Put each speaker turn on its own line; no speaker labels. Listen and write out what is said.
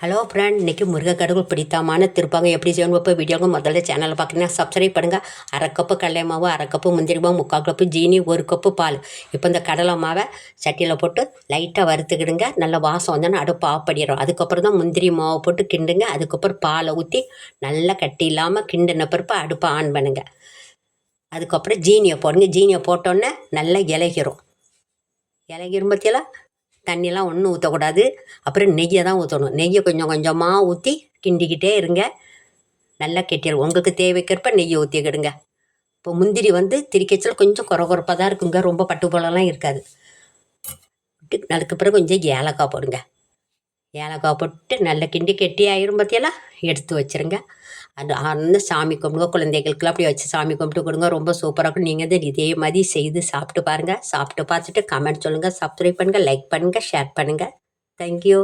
Hello friend இன்றைக்கி முருகக்கடவுள் பிடித்தமான திருப்பாங்க எப்படி செய்யணும் இப்போ வீடியோங்க முதல்ல சேனலை பார்க்குறீங்கன்னா சப்ஸ்கிரைப் பண்ணுங்கள் அரை கப்பு கடலை மாவு அரை கப்பு முந்திரி மாவு முக்கால் கப்பு ஜீனி ஒரு கப்பு பால். இப்போ இந்த கடலை மாவை சட்டியில் போட்டு லைட்டாக வறுத்துக்கிடுங்க. நல்ல வாசம் வந்தோன்னா அடுப்பு ஆஃப் பண்ணிடுறோம் அதுக்கப்புறம் தான் முந்திரி மாவை போட்டு கிண்டுங்க. அதுக்கப்புறம் பாலை ஊற்றி நல்லா கட்டி இல்லாமல் கிண்டின பிறப்பு அடுப்பை ஆன் பண்ணுங்கள் அதுக்கப்புறம் ஜீனியை போடுங்க. ஜீனியை போட்டோன்னே நல்லா இலகிரும். இலகிரும் பற்றியெல்லாம் தண்ணியெல்லாம் ஒன்றும் ஊற்றக்கூடாது அப்புறம் நெய்யை தான் ஊற்றணும் நெய்யை கொஞ்சம் கொஞ்சமாக ஊற்றி கிண்டிக்கிட்டே இருங்க. நல்லா கெட்டிடும் உங்களுக்கு தேவைக்கிறப்ப நெய்யை ஊற்றிக்கிடுங்க இப்போ முந்திரி வந்து திரிக்கச்சல் கொஞ்சம் குறை குறைப்பாக தான் இருக்குங்க. ரொம்ப பட்டு போலலாம் இருக்காது. நடுக்கு அதுக்கு பிறகு கொஞ்சம் ஏலக்காய் போடுங்க. ஏலக்காய் போட்டு நல்லா கிண்டி கெட்டி ஆயிரும் பார்த்தியெல்லாம் எடுத்து வச்சுருங்க. அது அந்த சாமி கும்பிடுங்க. குழந்தைகளுக்குலாம் அப்படி வச்சு சாமி கும்பிட்டு கொடுங்க. ரொம்ப சூப்பராக இருக்கும். நீங்கள் தான் இதே மாதிரி செய்து சாப்பிட்டு பாருங்கள் சாப்பிட்டு பார்த்துட்டு கமெண்ட் சொல்லுங்கள் சப்ஸ்கிரைப் பண்ணுங்கள் லைக் பண்ணுங்கள் ஷேர் பண்ணுங்கள் தேங்க்யூ